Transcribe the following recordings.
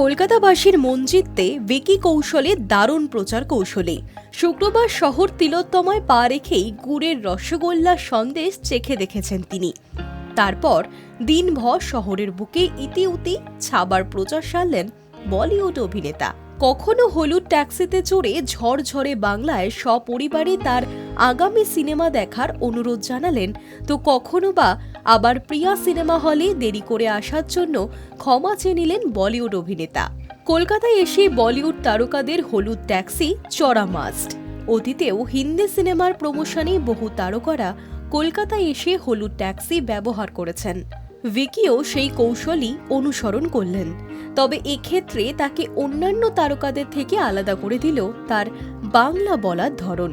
কলকাতাবাসীর মন জিততে ভিকি কৌশলে দারুণ প্রচার কৌশলে। শুক্রবার শহর তিলোত্তমায় পা রেখেই গুড়ের রসগোল্লা সন্দেশ চেখে দেখেছেন তিনি। তারপর দিনভর শহরের বুকে ইতিউতি ছাবার প্রচার সারলেন বলিউড অভিনেতা। কখনো হলুদ ট্যাক্সিতে চড়ে ঝড়ঝড়ে বাংলায় সপরিবারে তার আগামী সিনেমা দেখার অনুরোধ জানালেন, তো কখনো বা আবার প্রিয়া সিনেমা হলে দেরি করে আসার জন্য ক্ষমা চেয়ে নিলেন বলিউড অভিনেতা। কলকাতায় এসে বলিউড তারকাদের হলুদ ট্যাক্সি চড়া মাস্ট। অতীতেও হিন্দি সিনেমার প্রমোশনে বহু তারকারা কলকাতায় এসে হলুদ ট্যাক্সি ব্যবহার করেছেন। ভিকিও সেই কৌশলই অনুসরণ করলেন। তবে এক্ষেত্রে তাকে অন্যান্য তারকাদের থেকে আলাদা করে দিল তার বাংলা বলার ধরন।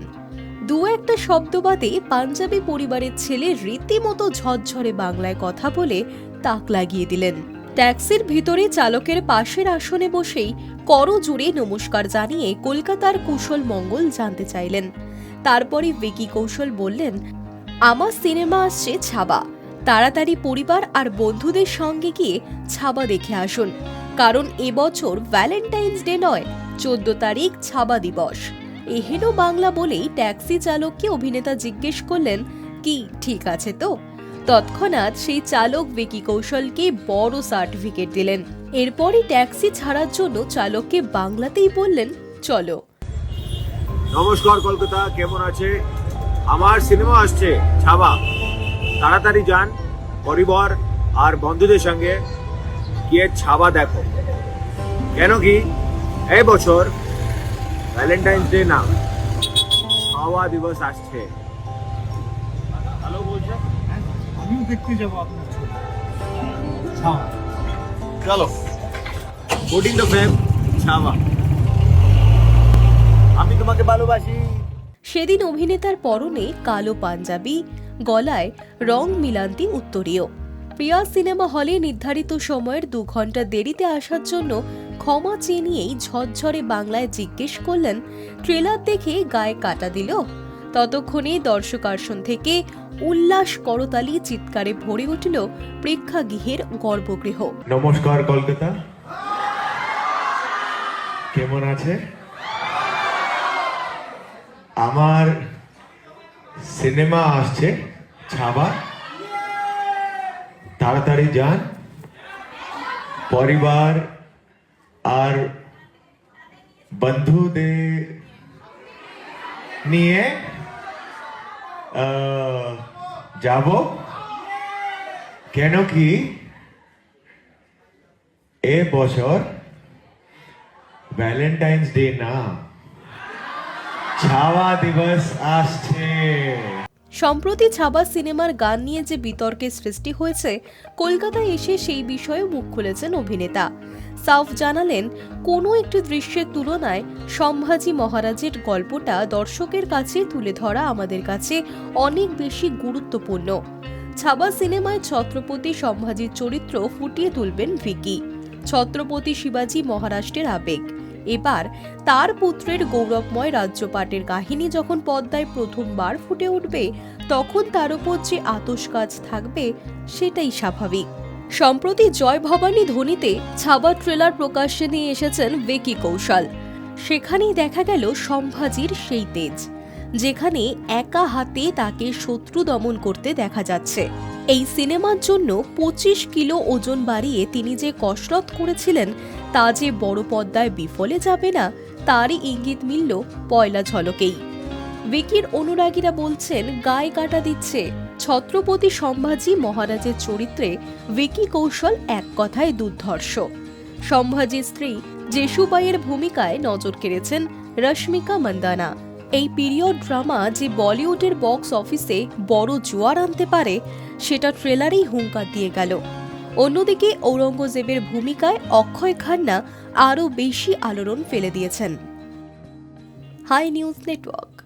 দু একটা শব্দ বাদে পাঞ্জাবি পরিবারের ছেলে রীতিমতো ঝরঝরে বাংলায় কথা বলে তাক লাগিয়ে দিলেন। ট্যাক্সির ভিতরে চালকের পাশের আসনে বসেই করজোড়ে নমস্কার জানিয়ে কলকাতার কুশল মঙ্গল জানতে চাইলেন। তারপরে ভিকি কৌশল বললেন, আমার সিনেমা আসছে ছাবা। তাড়াতাড়ি পরিবার আর বন্ধুদের সঙ্গে গিয়ে ছাবা দেখে আসুন। কারণ এবছর ভ্যালেন্টাইন্স ডে নয়, চোদ্দ তারিখ ছাবা দিবস। এহেন বাংলা বলেই ট্যাক্সি চালককে অভিনেতা জিজ্ঞেস করলেন, কি, ঠিক আছে তো? তৎক্ষণাৎ সেই চালক ভিকি কৌশলকে বড় সার্টিফিকেট দিলেন। এরপরই ট্যাক্সি ছাড়ার জন্য চালককে বাংলাতেই বললেন, চলো। নমস্কার কলকাতা, কেমন আছে? আমার সিনেমা আসছে, ছাবা। তাড়াতাড়ি যান, পরিবার আর বন্ধুদের সঙ্গে। গিয়ে ছাবা দেখো। কেন কি? এই ভ্যালেন্টাইন্স ডে না ছাওয়া দিবস আসছে। ভালো বলছে? আমিও দেখতে যাব আপনার ছাওয়া। চলো। ফোর্টিন দ্য ফেব ছাবা আমি তোমাকে ভালোবাসি। সেদিন অভিনেতার পরনে কালো পাঞ্জাবি গলায় রং মিলান্তি উত্তরীয়। প্রিয়া সিনেমা হলে নির্ধারিত সময়ের দু ঘণ্টা দেরিতে আসার জন্য ক্ষমা চেয়ে নিয়েই ঝরঝরে বাংলায় জিজ্ঞেস করলেন, ট্রেলার দেখে গায়ে কাটা দিল? ততক্ষণে দর্শকার্শন থেকে, উল্লাস করতালি চিৎকারে ভরে উঠল প্রেক্ষাগৃহের গর্ভগৃহ। নমস্কার, কলকাতা। কেমন আছে? আমার সিনেমা আসছে, ছাবা। তাড়াতাড়ি যান। পরিবার আর বন্ধুদের নিয়ে আহ, যাব কেন কি এ বছর ভ্যালেন্টাইন্স ডে না ছাওয়া দিবস আসছে সম্প্রতি ছাবা সিনেমার গান নিয়ে যে বিতর্কের সৃষ্টি হয়েছে, কলকাতায় এসে সেই বিষয়ে মুখ খুলেছেন অভিনেতা। সাউফ জানালেন, কোনো একটি দৃশ্যের তুলনায় সম্ভাজি মহারাজের গল্পটা দর্শকের কাছে তুলে ধরা আমাদের কাছে অনেক বেশি গুরুত্বপূর্ণ। ছাবা সিনেমায় ছত্রপতি সম্ভাজির চরিত্র ফুটিয়ে তুলবেন ভিকি। ছত্রপতি শিবাজি মহারাষ্ট্রের আবেগ। এবার তার পুত্রের গৌরবময় রাজ্যপাটের কাহিনী যখন পদ্মায় প্রথমবার ফুটে উঠবে, তখন তার উপর যে আতস কাজ থাকবে, সেটাই স্বাভাবিক। সম্প্রতি জয় ভবানী ধ্বনিতে ছাবা ট্রেলার প্রকাশ্যে নিয়ে এসেছেন বেকি কৌশল। সেখানেই দেখা গেল সম্ভাজির সেই তেজ, যেখানে একা হাতে তাকে শত্রু দমন করতে দেখা যাচ্ছে। এই সিনেমার জন্য পঁচিশ কিলো ওজন বাড়িয়ে তিনি যে কসরত করেছিলেন তা যে বড় পদ্মায় বিফলে যাবে না, তারই ইঙ্গিত মিলল পয়লা ঝলকেই। উইকির অনুরাগীরা বলছেন, গায়ে কাটা দিচ্ছে। ছত্রপতি সম্ভাজি মহারাজের চরিত্রে উইকি কৌশল এক কথায় দুর্ধর্ষ। সম্ভাজির স্ত্রী জেসুবাইয়ের ভূমিকায় নজর কেড়েছেন রশ্মিকা মন্দানা। এই পিরিয়ড ড্রামা যে বলিউডের বক্স অফিসে বড় জোয়ার আনতে পারে, সেটা ট্রেলারেই হুঙ্কার দিয়ে গেল। অন্যদিকে ঔরঙ্গজেবের ভূমিকায় অক্ষয় খান্না আরও বেশি আলোড়ন ফেলে দিয়েছেন। Hi news network.